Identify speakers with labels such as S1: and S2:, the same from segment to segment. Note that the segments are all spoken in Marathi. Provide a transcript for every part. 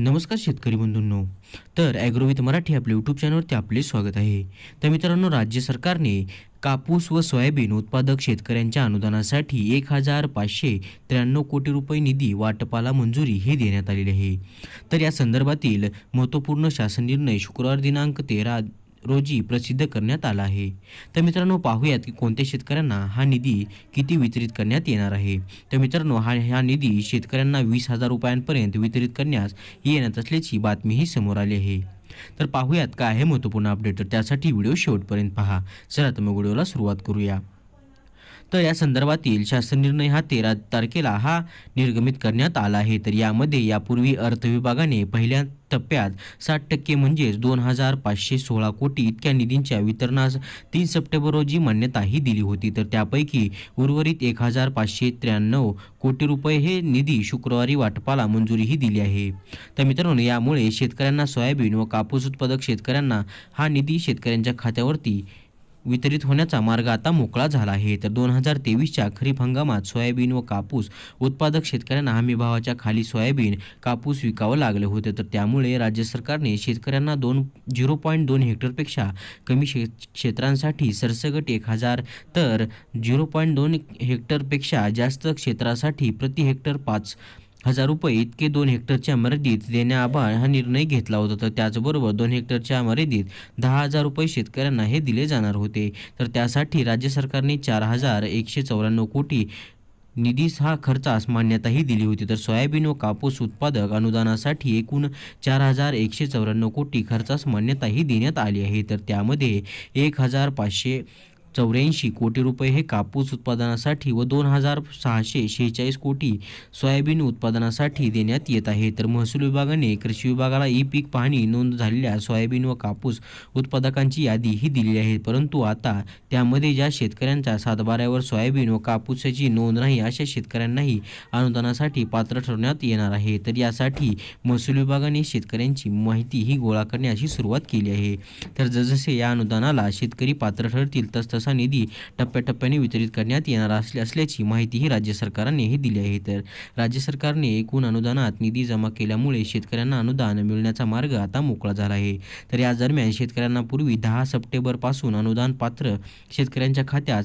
S1: नमस्कार शेतकरी बंधूंनो. तर ॲग्रोविथ मराठी आपल्या यूट्यूब चॅनलवरती आपले स्वागत आहे. तर मित्रांनो राज्य सरकारने कापूस व सोयाबीन उत्पादक शेतकऱ्यांच्या अनुदानासाठी एक हजार पाचशे त्र्याण्णव कोटी रुपये निधी वाटपाला मंजुरी ही देण्यात आलेली आहे. तर या संदर्भातील महत्त्वपूर्ण शासन निर्णय शुक्रवार दिनांक तेरा रोजी प्रसिद्ध करण्यात आला आहे. तर मित्रांनो पाहूयात की कोणत्या शेतकऱ्यांना हा निधी किती वितरित करण्यात येणार आहे. तर मित्रांनो हा हा निधी शेतकऱ्यांना वीस हजार रुपयांपर्यंत वितरित करण्यास येण्यात असल्याची बातमीही समोर आली आहे. तर पाहूयात काय आहे महत्त्वपूर्ण अपडेट. तर त्यासाठी व्हिडिओ शेवटपर्यंत पहा. चला तर मग व्हिडिओला सुरुवात करूया. तर या संदर्भातील शासन निर्णय हा तेरा तारखेला हा निर्गमित करण्यात आला आहे. तर यामध्ये यापूर्वी अर्थ विभागाने पहिल्या टप्प्यात साठ टक्के म्हणजेच दोन हजार पाचशे सोळा कोटी इतक्या निधींच्या वितरणास तीन सप्टेंबर रोजी मान्यताही दिली होती. तर त्यापैकी उर्वरित एक हजार पाचशे त्र्याण्णव कोटी रुपये हे निधी शुक्रवारी वाटपाला मंजुरीही दिली आहे. तर मित्रांनो यामुळे शेतकऱ्यांना सोयाबीन व कापूस उत्पादक शेतकऱ्यांना हा निधी शेतकऱ्यांच्या खात्यावरती वितरित होण्याचा मार्ग आता मोकळा झाला आहे. तर दोन हजार तेवीसच्या खरीप हंगामात सोयाबीन व कापूस उत्पादक शेतकऱ्यांना हमी भावाच्या खाली सोयाबीन कापूस विकावं लागले होते. तर त्यामुळे राज्य सरकारने शेतकऱ्यांना दोन झिरो पॉईंट दोन हेक्टरपेक्षा कमी शे क्षेत्रांसाठी सरसगट एक हजार तर झिरो पॉईंट दोन हेक्टरपेक्षा जास्त क्षेत्रासाठी प्रति हेक्टर पाच हजार रुपये इतके दोन हेक्टरच्या मर्यादित देण्याआभाळ हा निर्णय घेतला होता. तर त्याचबरोबर दोन हेक्टरच्या मर्यादित दहा हजार रुपये शेतकऱ्यांना हे दिले जाणार होते. तर त्यासाठी राज्य सरकारने चार हजार एकशे चौऱ्याण्णव कोटी निधीस हा खर्चास मान्यताही दिली होती. तर सोयाबीन व कापूस उत्पादक अनुदानासाठी एकूण चार हजार एकशे चौऱ्याण्णव कोटी खर्चास मान्यताही देण्यात आली आहे. तर त्यामध्ये एक हजार पाचशे चौऱ्याऐंशी कोटी रुपये हे कापूस उत्पादनासाठी व दोन हजार सहाशे शेहेचाळीस कोटी सोयाबीन उत्पादनासाठी देण्यात येत आहे. तर महसूल विभागाने कृषी विभागाला ई पीक पाहणी नोंद झालेल्या सोयाबीन व कापूस उत्पादकांची यादीही दिली आहे. परंतु आता त्यामध्ये ज्या शेतकऱ्यांच्या सातबाऱ्यावर सोयाबीन व कापूसाची नोंद नाही अशा शेतकऱ्यांनाही अनुदानासाठी पात्र ठरवण्यात येणार आहे. तर यासाठी महसूल विभागाने शेतकऱ्यांची माहिती ही गोळा करण्याची सुरुवात केली आहे. तर जसजसे या अनुदानाला शेतकरी पात्र ठरतील तसतसा निधी टप्प्याटप्प्याने वितरित करण्यात येणार असले असल्याची माहितीही राज्य सरकारनेही दिली आहे. तर राज्य सरकारने एकूण अनुदानात निधी जमा केल्यामुळे शेतकऱ्यांना अनुदान मिळण्याचा मार्ग आता मोकळा झाला आहे. तर या दरम्यान शेतकऱ्यांना पूर्वी दहा सप्टेंबरपासून अनुदान पात्र शेतकऱ्यांच्या खात्यात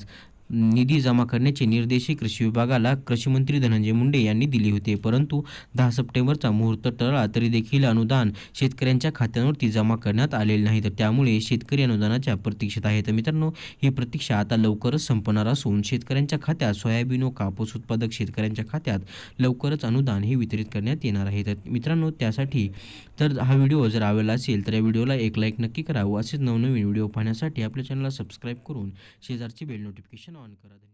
S1: निधी जमा करण्याचे निर्देशही कृषी विभागाला कृषीमंत्री धनंजय मुंडे यांनी दिले होते. परंतु दहा सप्टेंबरचा मुहूर्त टळला तरी देखील अनुदान शेतकऱ्यांच्या खात्यांवरती जमा करण्यात आलेले नाही. तर त्यामुळे शेतकरी अनुदानाच्या प्रतीक्षेत आहेत. तर मित्रांनो ही प्रतीक्षा आता लवकरच संपणार असून शेतकऱ्यांच्या खात्यात सोयाबीन व कापूस उत्पादक शेतकऱ्यांच्या खात्यात लवकरच अनुदान हे वितरित करण्यात येणार आहे. तर मित्रांनो त्यासाठी तर हा व्हिडिओ जर आवडला असेल तर या व्हिडिओला एक लाईक नक्की करावं असेच नवनवीन व्हिडिओ पाहण्यासाठी आपल्या चॅनलला सबस्क्राईब करून शेजारची बेल नोटिफिकेशन ऑन करा धन्यवाद.